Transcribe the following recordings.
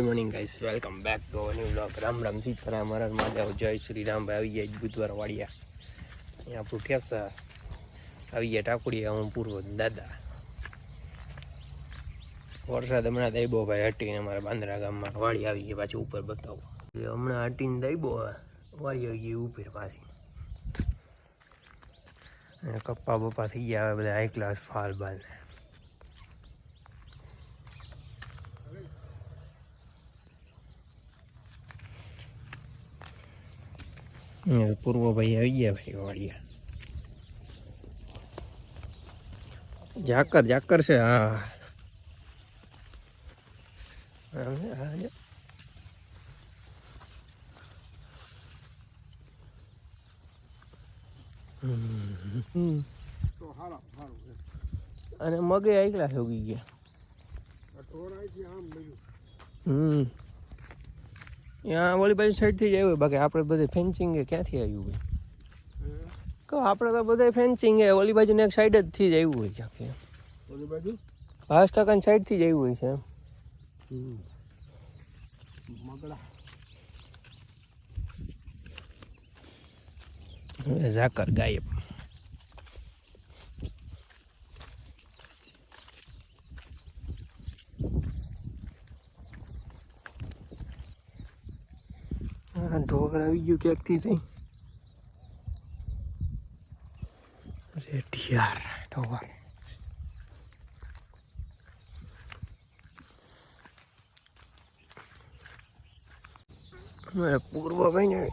Good morning guys welcome back to new blog Ram Ram Sitaram Maharaj Madhav જય શ્રી રામ. ભાઈ આવી ગયા બુધવાર વાડિયા. અહીંયા આપણું ઠેસા આવી ગયા ટાકુડિયા હું, પૂર્વ, દાદા. વરસાદ હમણાં દઈબો ભાઈ હટીને અમારા બાંદ્રા ગામમાં વાડી આવી ગઈ પાછી ઉપર બતાવો. હમણાં હટીને દઈબો વાડી આવી ગઈ ઉપર પાછી. કપ્પા બપ્પા થઈ ગયા. બધા હાઈ ક્લાસ ફાલ બાલ. હવે પૂર્વ ભાઈ આવી ગયા ભાઈ વાડિયા ઝાકર ઝાકર છે હા હા, હા, જા. હમ, હમ. તો હારા સારું છે અને મગે આઈકલા ઉગી ગયા આ ઢોરાઈથી આમ બધું હમ ત્યાં ઓલી બાજુ સાઈડથી જ આવ્યું. બાકી આપણે બધે ફેન્સિંગ ક્યાંથી આવ્યું હોય કહો આપણે તો બધે ફેન્સિંગ ઓલી બાજુ એક સાઈડ જ થી જ આવ્યું હોય ક્યાંક ઓલી બાજુ? ભાસ કાકાની સાઈડથી જ આવ્યું હોય છે એમ. મગડા. ઝાકર ગાયબ. આ ઢોકળ આવી ગયું ક્યાંકથી થઈ? રેઠિયાર ઢોકળ પૂર્વ ભાઈ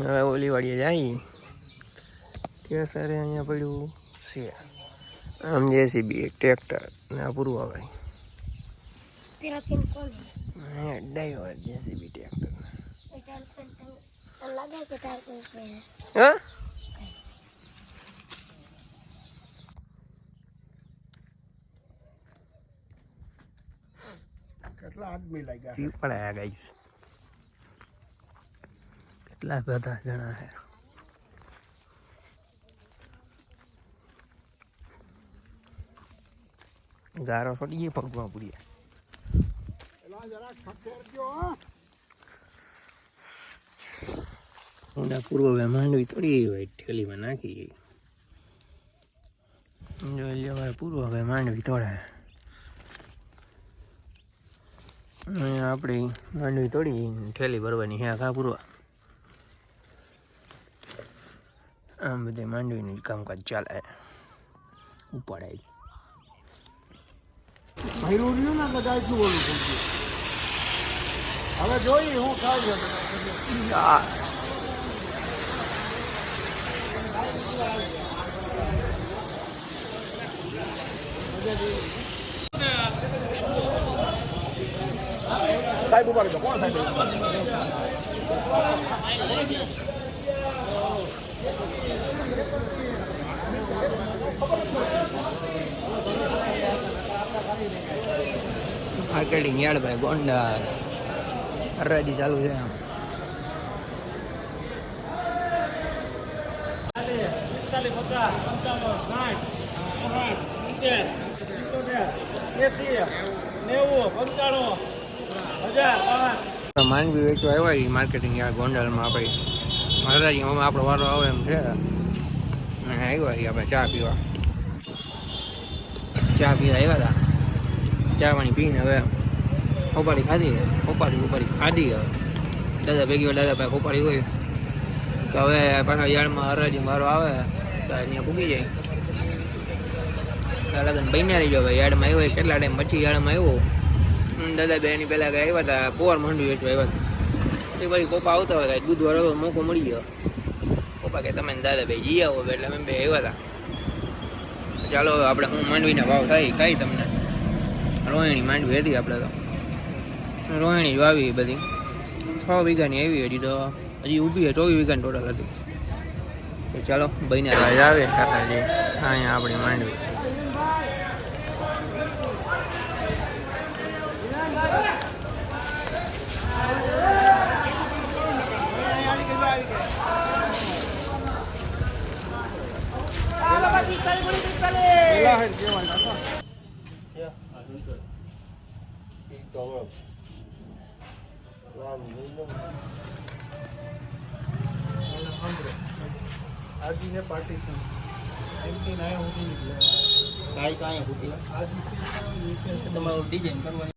હવે ઓલી વાડીએ જાય. ત્યાં સારે અહીંયા પડ્યું છે. આમ જેસીબી એક ટ્રેક્ટર ને અપૂર્વ ભાઈ ડ્રાઈવર જેસીબી ટ્રેક્ટર. है। હા કેટલા આદમી લાગ્યા પીપળા ગાઈસ કેટલા બધા જણા છે ગારો છોડીએ પગમાં પૂરીએ એલા જરા ખખેર ગયો હા ઊંડા પૂર્વ માંડવી તોડી હોય ઠેલીમાં નાખી જોઈ ભાઈ પૂર્વ ભાઈ માંડવી તોડે. અહીંયા આપણી માંડવી તોડી ઠેલી ભરવાની હે કા પૂર્વ. આમ બધે માંડવીનું કામકાજ ચાલે. ઉપાડાય હવે જોઈએ હું ખાઈ ગયો આ સાહેબ ઊભા રહેજો કોણ સાહેબ માર્કેટિંગ યાર્ડ ભાઈ ગોંડા હરાજી ચાલુ છે આમ માંડવી વેચવા આવ્યા એ માર્કેટિંગ યાર્ડ ગોંડલમાં આપણે હરાજીમાં આપણો વારો આવે એમ છે. આવ્યા આપણે ચા પીવા. ચા પીવા આવ્યા હતા. ચા પાણી પીને હવે હોપાડી ખાધી હોપાડી હોપાડી ખાધી હવે. દાદા ભેગી દાદા ભાઈ ખોપાડી હોય. તો હવે પાછા યાર્ડમાં હરાજી મારો આવે. અહીંયા પૂગી જાય. લગન બન્યા રહી ભાઈ યાર્ડમાં આવ્યો કેટલા ટાઈમ પછી યાર્ડમાં આવ્યો. દાદા બે એની પહેલા આવ્યા હતા પોર માંડવી વેચવા આવ્યા હતા એ પછી પપ્પા આવતા હતા દૂધ વાળો મોકો મળી ગયો. પપ્પા કે તમે દાદા ભાઈ જી આવો એટલે અમે બે આવ્યા હતા ચાલો હવે આપણે હું માંડવીના ભાવ થાય કઈ તમને. રોહિણી માંડવી હતી આપણે તો. રોહિણી જ વાવી બધી. છ વીઘાની આવી હજી તો હજી ઊભી ચોવીસ વીઘાની ટોટલ હતી. ચાલો ભાઈને રાજ આવે કાકાજી. અહીંયા આપણી માંડવી. પેલા લઈ લો આજીને પાર્ટીશન એમથી નાય સુધી નીકળે કાંઈ કાંઈ હોતી આજી તમારું ડિઝાઇન કરવાની.